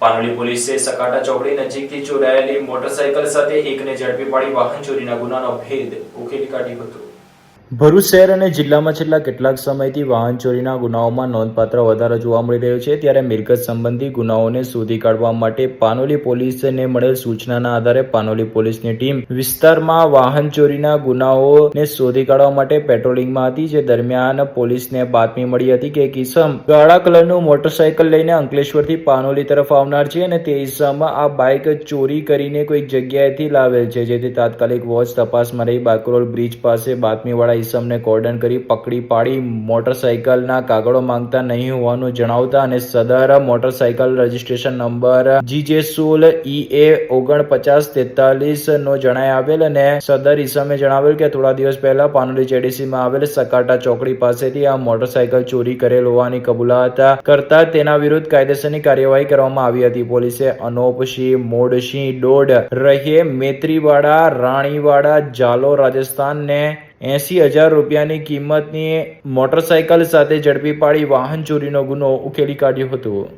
પાનોલી પોલીસે સકાટા ચોકડી નજીકથી ચોરાયેલી મોટરસાયકલ સાથે એકને ઝડપી પાડી વાહન ચોરીના ગુનાનો ભેદ ઉકેલી કાઢ્યો હતો. ભરૂચ શહેર અને જિલ્લામાં છેલ્લા કેટલાક સમયથી વાહન ચોરીના ગુનાઓમાં નોંધપાત્ર વધારો જોવા મળી રહ્યો છે. ત્યારે મિલકત સંબંધી ગુનાઓને શોધી કાઢવા માટે પાનોલી પોલીસને મળેલ સૂચનાના આધારે પાનોલી પોલીસની ટીમ વિસ્તારમાં વાહન ચોરીના ગુનાઓને શોધી કાઢવા માટે પેટ્રોલિંગમાં હતી, જે દરમિયાન પોલીસને બાતમી મળી હતી કે એક ઈસમ કાળા કલરનું મોટરસાયકલ લઈને અંકલેશ્વરથી પાનોલી તરફ આવનાર છે અને તે ઈસમમાં આ બાઇક ચોરી કરીને કોઈક જગ્યાએથી લાવેલ છે, જેથી તાત્કાલિક વોચ તપાસમાં રહી બાકરોલ બ્રિજ પાસે બાતમીવાળા ઈસમને કોર્ડન કરી પકડી પાડી. મોટરસાયકલના કાગળો માંગતા નહીં હોવાનું જણાવતા અને સદર મોટરસાયકલ રજીસ્ટ્રેશન નંબર જીજે સોલ ઈ એ ઓગણપચાસ તેતાલીસ નો જણાય આવેલ અને સદર ઈસમે જણાવેલ કે થોડા દિવસ પહેલા પાનોલી જેડીસીમાં આવેલ સકાટા ચોકડી પાસેથી આ મોટરસાયકલ ચોરી કરેલ હોવાની કબૂલાત કરતા તેના વિરુદ્ધ કાયદેસરની કાર્યવાહી કરવામાં આવી હતી. પોલીસે અનોપસિંહ મોડસિંહ ડોડ રહીએ મેત્રીવાડા, રાણીવાડા જાલો રાજસ્થાનને એસી હજાર રૂપિયાની કિંમતની મોટરસાયકલ સાથે ઝડપી પાડી વાહન ચોરીનો ગુનો ઉકેલી કાઢ્યો હતો.